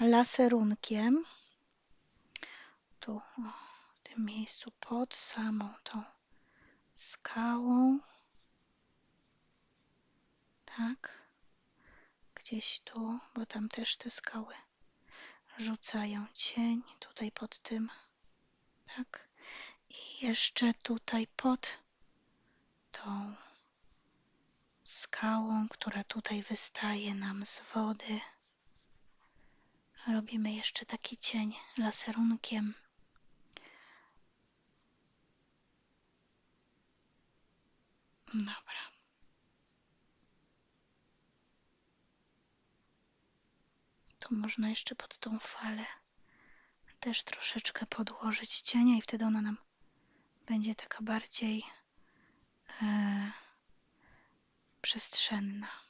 laserunkiem. Tu, w tym miejscu, pod samą tą skałą. Tak. Gdzieś tu, bo tam też te skały rzucają cień. Tutaj pod tym. Tak. I jeszcze tutaj pod tą skałą, która tutaj wystaje nam z wody. Robimy jeszcze taki cień laserunkiem. Dobra. Tu można jeszcze pod tą falę też troszeczkę podłożyć cienia i wtedy ona nam będzie taka bardziej e, przestrzenna.